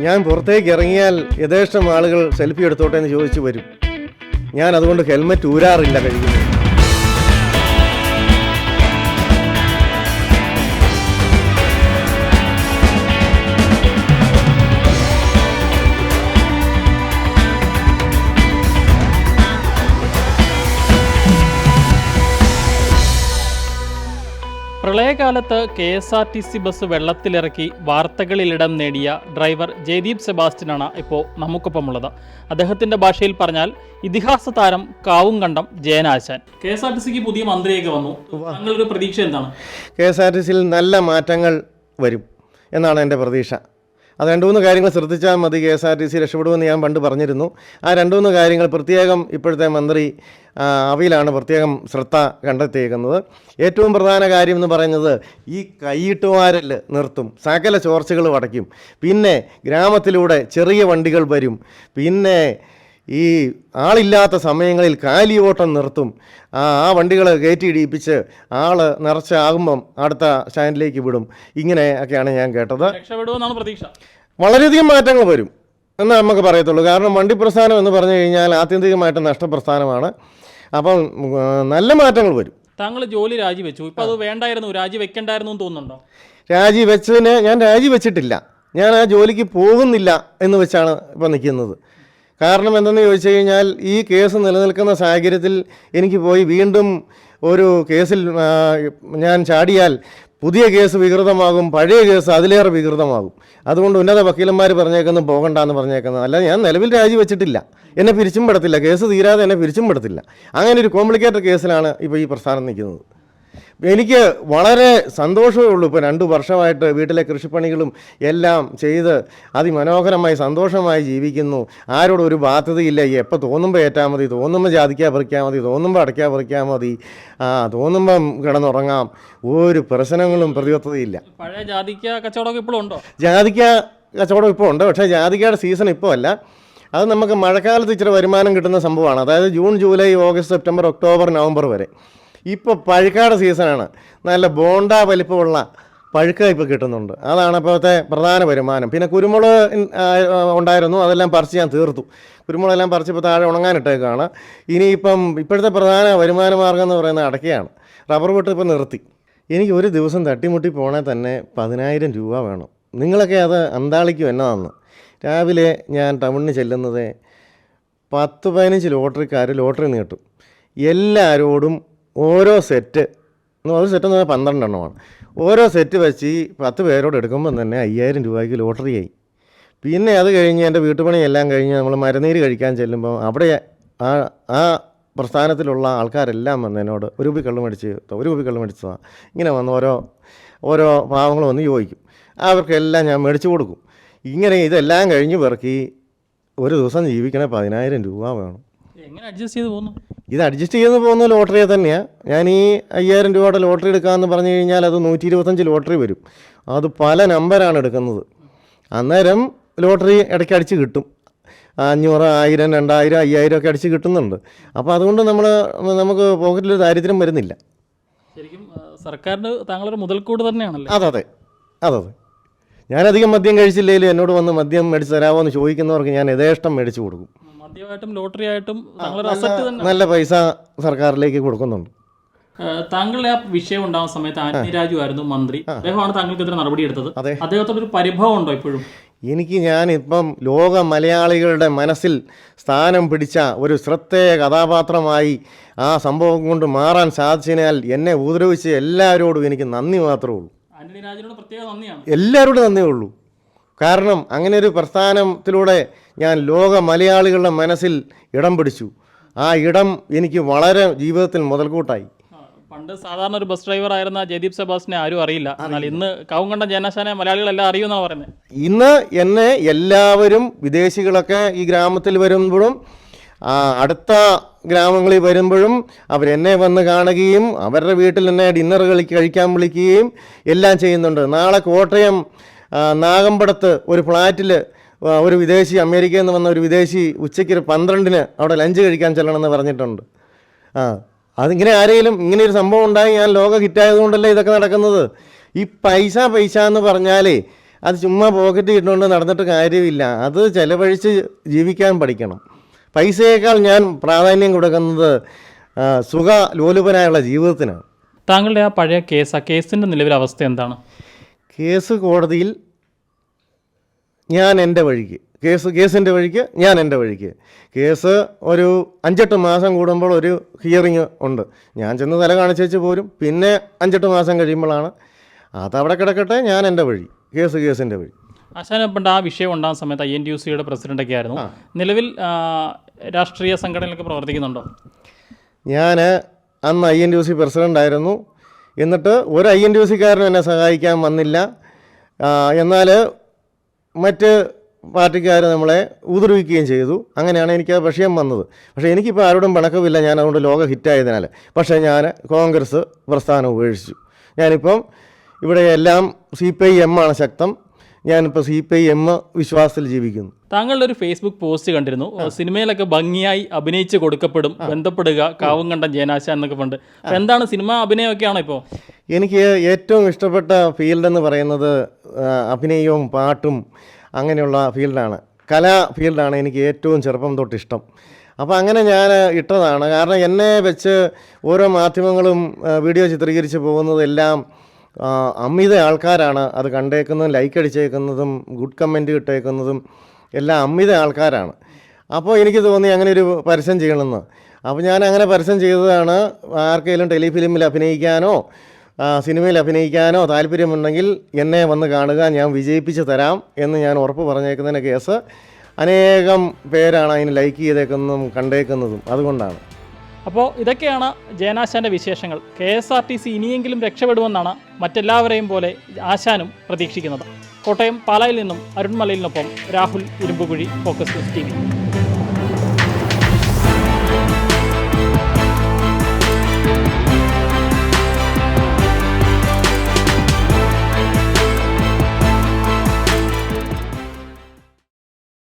ഞാൻ പുറത്തേക്ക് ഇറങ്ങിയാൽ യഥേഷ്ടം ആളുകൾ സെൽഫി എടുത്തോട്ടെ എന്ന് ചോദിച്ചു വരും. ഞാൻ അതുകൊണ്ട് ഹെൽമെറ്റ് ഊരാറില്ല കഴിക്കുന്നത്. പ്രളയകാലത്ത് K S R T C bus വെള്ളത്തിലിറക്കി വാർത്തകളിലിടം നേടിയ ഡ്രൈവർ ജയദീപ് സെബാസ്റ്റ്യനാണ് ഇപ്പോൾ നമുക്കൊപ്പമുള്ളത്. അദ്ദേഹത്തിന്റെ ഭാഷയിൽ പറഞ്ഞാൽ ഇതിഹാസ താരം Kavumkandam Jayan Ashan. K S R T സിക്ക് പുതിയ മന്ത്രിയൊക്കെ വന്നു. താങ്കളുടെ പ്രതീക്ഷ എന്താണ്? കെ എസ് ആർ ടി സിയിൽ നല്ല മാറ്റങ്ങൾ വരും എന്നാണ് എന്റെ പ്രതീക്ഷ. അത് രണ്ട് മൂന്ന് കാര്യങ്ങൾ ശ്രദ്ധിച്ചാൽ മതി. K S R T C രക്ഷപ്പെടുമെന്ന് ഞാൻ പണ്ട് പറഞ്ഞിരുന്നു. ആ രണ്ട് മൂന്ന് കാര്യങ്ങൾ പ്രത്യേകം ഇപ്പോഴത്തെ മന്ത്രി അവയിലാണ് പ്രത്യേകം ശ്രദ്ധ കണ്ടെത്തിയേക്കുന്നത്. ഏറ്റവും പ്രധാന കാര്യം എന്ന് പറയുന്നത് ഈ കൈയിട്ടുമാരിൽ നിർത്തും. സകല ചോർച്ചകൾ അടയ്ക്കും പിന്നെ ഗ്രാമത്തിലൂടെ ചെറിയ വണ്ടികൾ വരും. പിന്നെ ഈ ആളില്ലാത്ത സമയങ്ങളിൽ കാലി ഓട്ടം നിർത്തും. ആ ആ വണ്ടികൾ കയറ്റി ഇടിയിപ്പിച്ച് ആൾ നിറച്ചാകുമ്പം അടുത്ത സ്റ്റാൻഡിലേക്ക് വിടും. ഇങ്ങനെ ഒക്കെയാണ് ഞാൻ കേട്ടത്. വളരെയധികം മാറ്റങ്ങൾ വരും എന്ന് നമുക്ക് പറയത്തുള്ളൂ. കാരണം വണ്ടി പ്രസ്ഥാനം എന്ന് പറഞ്ഞു കഴിഞ്ഞാൽ ആത്യന്തികമായിട്ട് നഷ്ടപ്രസ്ഥാനമാണ്. അപ്പം നല്ല മാറ്റങ്ങൾ വരും. താങ്കൾ ജോലി രാജിവെച്ചു. ഇപ്പം അത് വേണ്ടായിരുന്നു. രാജി വെക്കണ്ടായിരുന്നു എന്ന് തോന്നുന്നുണ്ടോ? രാജിവെച്ചതിന് ഞാൻ രാജിവെച്ചിട്ടില്ല. ഞാൻ ആ ജോലിക്ക് പോകുന്നില്ല എന്ന് വെച്ചാണ് ഇപ്പം നിൽക്കുന്നത്. കാരണം എന്തെന്ന് ചോദിച്ചു കഴിഞ്ഞാൽ ഈ കേസ് നിലനിൽക്കുന്ന സാഹചര്യത്തിൽ എനിക്ക് പോയി വീണ്ടും ഒരു കേസിൽ ഞാൻ ചാടിയാൽ പുതിയ കേസ് വികൃതമാകും പഴയ കേസ് അതിലേറെ വികൃതമാകും. അതുകൊണ്ട് ഉന്നത വക്കീലന്മാർ പറഞ്ഞേക്കുന്നു പോകണ്ടെന്ന് പറഞ്ഞേക്കുന്നത്. അല്ല ഞാൻ നിലവിൽ രാജിവെച്ചിട്ടില്ല. എന്നെ പിരിച്ചും പെടത്തില്ല. കേസ് തീരാതെ എന്നെ പിരിച്ചും പെടത്തില്ല. അങ്ങനെ ഒരു കോംപ്ലിക്കേറ്റഡ് കേസിലാണ് ഇപ്പോൾ ഈ പ്രസ്ഥാനം നിൽക്കുന്നത്. എനിക്ക് വളരെ സന്തോഷമേ ഉള്ളൂ ഇപ്പോൾ രണ്ട് വർഷമായിട്ട് വീട്ടിലെ കൃഷിപ്പണികളും എല്ലാം ചെയ്ത് അതിമനോഹരമായി സന്തോഷമായി ജീവിക്കുന്നു. ആരോടും ഒരു ബാധ്യതയില്ല. എപ്പോൾ തോന്നുമ്പോൾ ഏറ്റാൽ മതി തോന്നുമ്പോൾ ജാതിക്കാ പറിക്കാൻ മതി തോന്നുമ്പോൾ അടയ്ക്കാ പറിക്കാൻ മതി. ആ തോന്നുമ്പം കിടന്നുറങ്ങാം. ഒരു പ്രശ്നങ്ങളും പ്രതിബദ്ധതയില്ല. പഴയ ജാതിക്ക കച്ചവടമൊക്കെ ഇപ്പോഴും ഉണ്ടോ? ജാതിക്ക കച്ചവടം ഇപ്പോൾ ഉണ്ട്. പക്ഷേ ജാതിക്കയുടെ സീസൺ ഇപ്പോൾ അല്ല. അത് നമുക്ക് മഴക്കാലത്ത് ഇച്ചിരി വരുമാനം കിട്ടുന്ന സംഭവമാണ്. അതായത് June July August September October November വരെ. ഇപ്പോൾ പഴുക്കാട് സീസണാണ്. നല്ല ബോണ്ട വലിപ്പമുള്ള പഴുക്ക ഇപ്പോൾ കിട്ടുന്നുണ്ട്. അതാണ് ഇപ്പോഴത്തെ പ്രധാന വരുമാനം. പിന്നെ കുരുമുളക് ഉണ്ടായിരുന്നു. അതെല്ലാം പറിച്ച് ഞാൻ തീർത്തു. കുരുമുളകെല്ലാം പറിച്ചപ്പോൾ താഴെ ഉണങ്ങാനിട്ടേക്കാണ്. ഇനിയിപ്പം ഇപ്പോഴത്തെ പ്രധാന വരുമാന മാർഗം എന്ന് പറയുന്നത് അടക്കയാണ് റബ്ബർ വെട്ട് ഇപ്പോൾ നിർത്തി. എനിക്ക് ഒരു ദിവസം തട്ടിമുട്ടി പോണേ തന്നെ പതിനായിരം രൂപ വേണം. നിങ്ങളൊക്കെ അത് അന്താളിക്കും എന്നതാന്ന് രാവിലെ ഞാൻ ടൗണിന് ചെല്ലുന്നത് പത്ത് പതിനഞ്ച് ലോട്ടറിക്കാർ ലോട്ടറി നീട്ടും. എല്ലാവരോടും ഓരോ സെറ്റ് ഒരു സെറ്റ് എന്ന് പറഞ്ഞാൽ പന്ത്രണ്ടെണ്ണമാണ്. ഓരോ സെറ്റ് വെച്ച് ഈ പത്ത് പേരോട് എടുക്കുമ്പം തന്നെ അയ്യായിരം രൂപയ്ക്ക് ലോട്ടറിയായി പിന്നെ അത് കഴിഞ്ഞ് എന്റെ വീട്ടുപണി എല്ലാം കഴിഞ്ഞ് നമ്മൾ മരുന്നീര് കഴിക്കാൻ ചെല്ലുമ്പോൾ അവിടെ ആ ആ പ്രസ്ഥാനത്തിലുള്ള ആൾക്കാരെല്ലാം വന്ന് എന്നോട് ഒരു രൂപ കള്ളു മേടിച്ച് ഒരു രൂപ കള്ളു മേടിച്ചതാണ് ഇങ്ങനെ വന്ന് ഓരോ ഓരോ പാവങ്ങൾ വന്ന് ചോദിക്കും. അവർക്കെല്ലാം ഞാൻ മേടിച്ചു കൊടുക്കും. ഇങ്ങനെ ഇതെല്ലാം കഴിഞ്ഞ് പിറക്കി ഒരു ദിവസം ജീവിക്കണേ പതിനായിരം രൂപ വേണം. എങ്ങനെ അഡ്ജസ്റ്റ് ചെയ്ത് പോകുന്നു? ഇത് അഡ്ജസ്റ്റ് ചെയ്ത് പോകുന്ന ലോട്ടറിയെ തന്നെയാണ് ഞാൻ ഈ അയ്യായിരം രൂപയുടെ ലോട്ടറി എടുക്കാമെന്ന് പറഞ്ഞു കഴിഞ്ഞാൽ അത് നൂറ്റി ഇരുപത്തഞ്ച് ലോട്ടറി വരും. അത് പല നമ്പറാണ് എടുക്കുന്നത്. അന്നേരം ലോട്ടറി ഇടയ്ക്ക് അടിച്ച് കിട്ടും. അഞ്ഞൂറ് ആയിരം രണ്ടായിരം അയ്യായിരം ഒക്കെ അടിച്ച് കിട്ടുന്നുണ്ട്. അപ്പോൾ അതുകൊണ്ട് നമ്മൾ നമുക്ക് പോക്കറ്റിൽ ദാരിദ്ര്യം വരുന്നില്ല. ശരിക്കും സർക്കാരിന് താങ്കളൊരു മുതൽക്കൂട് തന്നെയാണല്ലോ? അതെ അതെ. അതെ അതെ. ഞാനധികം മദ്യം കഴിച്ചില്ലെങ്കിലും എന്നോട് വന്ന് മദ്യം മേടിച്ച് തരാമോ എന്ന് ചോദിക്കുന്നവർക്ക് ഞാൻ യഥേഷ്ടം മേടിച്ച് കൊടുക്കും. മദ്യമായിട്ടും ലോട്ടറി ആയിട്ടും താങ്കളൊരു അസറ്റ് തന്നെ. നല്ല പൈസ സർക്കാരിലേക്ക് കൊടുക്കുന്നുണ്ട്. താങ്കളുടെ ആ വിഷയം ഉണ്ടാകുന്ന സമയത്ത് ആന്റണി രാജു ആയിരുന്നു മന്ത്രി. അദ്ദേഹമാണ് താങ്കൾക്കെതിരെ നടപടി എടുത്തത്. അതെ. അദ്ദേഹത്തോട് ഒരു പരിഭവം ഉണ്ടോ ഇപ്പോഴും? എനിക്ക് ഞാനിപ്പം ലോക മലയാളികളുടെ മനസ്സിൽ സ്ഥാനം പിടിച്ച ഒരു ശ്രദ്ധേയ കഥാപാത്രമായി ആ സംഭവം കൊണ്ട് മാറാൻ സാധിച്ചതിനാൽ എന്നെ ഉപദ്രവിച്ച എല്ലാവരോടും എനിക്ക് നന്ദി മാത്രമേ ഉള്ളൂ. ആന്റണി രാജുവിനോട് പ്രത്യേക നന്ദിയാണ്. എല്ലാവരോടും നന്ദിയേ ഉള്ളൂ. കാരണം അങ്ങനെ ഒരു പ്രസ്ഥാനത്തിലൂടെ ഞാൻ ലോക മലയാളികളുടെ മനസ്സിൽ ഇടം പിടിച്ചു. ആ ഇടം എനിക്ക് വളരെ ജീവിതത്തിൽ മുതൽക്കൂട്ടായി. പണ്ട് സാധാരണ ഒരു ബസ് ഡ്രൈവർ ആയിരുന്ന ജയദീപ് സെബാസിനെ ആരും അറിയില്ല. എന്നാൽ ഇന്ന് കാവുംകണ്ട ജയനാശാനെ മലയാളികളെല്ലാം അറിയുമെന്നാണ് പറയുന്നത്. ഇന്ന് എന്നെ എല്ലാവരും വിദേശികളൊക്കെ ഈ ഗ്രാമത്തിൽ വരുമ്പോഴും അടുത്ത ഗ്രാമങ്ങളിൽ വരുമ്പോഴും അവരെന്നെ വന്ന് കാണുകയും അവരുടെ വീട്ടിൽ എന്നെ ഡിന്നർ കളി കഴിക്കാൻ വിളിക്കുകയും എല്ലാം ചെയ്യുന്നുണ്ട്. നാളെ കോട്ടയം നാഗമ്പടത്ത് ഒരു ഫ്ലാറ്റിൽ ഒരു വിദേശി അമേരിക്കയിൽ നിന്ന് വന്ന ഒരു വിദേശി ഉച്ചയ്ക്ക് ഒരു പന്ത്രണ്ടിന് അവിടെ ലഞ്ച് കഴിക്കാൻ ചെല്ലണമെന്ന് പറഞ്ഞിട്ടുണ്ട്. ആ അതിങ്ങനെ ആരെങ്കിലും ഇങ്ങനെ ഒരു സംഭവം ഉണ്ടായി ഞാൻ ലോക ഹിറ്റായതുകൊണ്ടല്ലേ ഇതൊക്കെ നടക്കുന്നത്? ഈ പൈസ പൈസ എന്ന് പറഞ്ഞാലേ അത് ചുമ്മാ പോക്കറ്റ് ഇട്ടുകൊണ്ട് നടന്നിട്ട് കാര്യമില്ല. അത് ചിലവഴിച്ച് ജീവിക്കാൻ പഠിക്കണം. പൈസയേക്കാൾ ഞാൻ പ്രാധാന്യം കൊടുക്കുന്നത് സുഖ ലോലുപനായുള്ള ജീവിതത്തിനാണ്. താങ്കളുടെ ആ പഴയ കേസ് ആ കേസിന്റെ നിലവിലെ അവസ്ഥ എന്താണ്? കേസ് കോടതിയിൽ ഞാൻ എന്റെ വഴിക്ക്. കേസ് കേസിന്റെ വഴിക്ക് ഞാൻ എന്റെ വഴിക്ക്. കേസ് ഒരു അഞ്ചെട്ട് മാസം കൂടുമ്പോൾ ഒരു ഹിയറിങ് ഉണ്ട്. ഞാൻ ചെന്ന് തല കാണിച്ചു വെച്ച് പോരും. പിന്നെ അഞ്ചെട്ട് മാസം കഴിയുമ്പോഴാണ് അതവിടെ കിടക്കട്ടെ ഞാൻ എന്റെ വഴി. കേസ് കേസിന്റെ വഴി. അശാനപ്പണ്ട് ആ വിഷയം ഉണ്ടാകുന്ന സമയത്ത് ഐ എൻ ടി യു സിയുടെ പ്രസിഡന്റൊക്കെ ആയിരുന്നു. നിലവിൽ രാഷ്ട്രീയ സംഘടനയിലൊക്കെ പ്രവർത്തിക്കുന്നുണ്ടോ? ഞാൻ അന്ന് I N T U C പ്രസിഡന്റായിരുന്നു എന്നിട്ട് ഒരു ഐ എൻ ടി യു സിക്കാരനും എന്നെ സഹായിക്കാൻ വന്നില്ല. എന്നാൽ മറ്റ് പാർട്ടിക്കാർ നമ്മളെ ഉപദ്രവിക്കുകയും ചെയ്തു. അങ്ങനെയാണ് എനിക്ക് ആ വിഷയം വന്നത്. പക്ഷേ എനിക്കിപ്പോൾ ആരോടും പിണക്കമില്ല. ഞാൻ അതുകൊണ്ട് ലോക ഹിറ്റായതിനാൽ. പക്ഷേ ഞാൻ കോൺഗ്രസ് പ്രസ്ഥാനം ഉപേക്ഷിച്ചു. ഞാനിപ്പം ഇവിടെ എല്ലാം സി പി ഐ എം ആണ് ശക്തം. ഞാനിപ്പോൾ സി പി ഐ എം വിശ്വാസത്തിൽ ജീവിക്കുന്നു. താങ്കളുടെ ഒരു ഫേസ്ബുക്ക് പോസ്റ്റ് കണ്ടിരുന്നു. സിനിമയിലൊക്കെ ഭംഗിയായി അഭിനയിച്ച് കൊടുക്കപ്പെടും ബന്ധപ്പെടുക കാവും കണ്ടം ജേനാശ എന്നൊക്കെ പണ്ട് എന്താണ് സിനിമ അഭിനയമൊക്കെയാണോ ഇപ്പോൾ എനിക്ക് ഏറ്റവും ഇഷ്ടപ്പെട്ട ഫീൽഡ് എന്ന് പറയുന്നത് അഭിനയവും പാട്ടും അങ്ങനെയുള്ള ഫീൽഡാണ്. കലാ ഫീൽഡാണ് എനിക്ക് ഏറ്റവും ചെറുപ്പം തൊട്ട് ഇഷ്ടം അപ്പോൾ അങ്ങനെ ഞാൻ ഇട്ടതാണ്. കാരണം എന്നെ വെച്ച് ഓരോ മാധ്യമങ്ങളും വീഡിയോ ചിത്രീകരിച്ച് പോകുന്നതെല്ലാം അമിത ആൾക്കാരാണ് അത് കണ്ടേക്കുന്നതും ലൈക്ക് അടിച്ചേക്കുന്നതും ഗുഡ് കമന്റ് ഇട്ടേക്കുന്നതും എല്ലാം അമിത ആൾക്കാരാണ്. അപ്പോൾ എനിക്ക് തോന്നി അങ്ങനെ ഒരു പരസ്യം ചെയ്യണമെന്ന്. അപ്പോൾ ഞാൻ അങ്ങനെ പരസ്യം ചെയ്തതാണ് ആർക്കെങ്കിലും ടെലിഫിലിമിൽ അഭിനയിക്കാനോ സിനിമയിൽ അഭിനയിക്കാനോ താല്പര്യമുണ്ടെങ്കിൽ എന്നെ വന്ന് കാണുക ഞാൻ വിജയിപ്പിച്ച് തരാം എന്ന് ഞാൻ ഉറപ്പ് പറഞ്ഞേക്കുന്നതിന് കേസ് അനേകം പേരാണ് അതിന് ലൈക്ക് ചെയ്തേക്കുന്നതും കണ്ടേക്കുന്നതും അതുകൊണ്ടാണ്. അപ്പോൾ ഇതൊക്കെയാണ് ജയനാശാന്റെ വിശേഷങ്ങൾ. K S R T C ഇനിയെങ്കിലും രക്ഷപ്പെടുമെന്നാണ് മറ്റെല്ലാവരെയും പോലെ ആശാനും പ്രതീക്ഷിക്കുന്നത്. കോട്ടയം പാലായിൽ നിന്നും അരുൺമലയിലിനൊപ്പം Rahul Irumpukuzhi focus T V.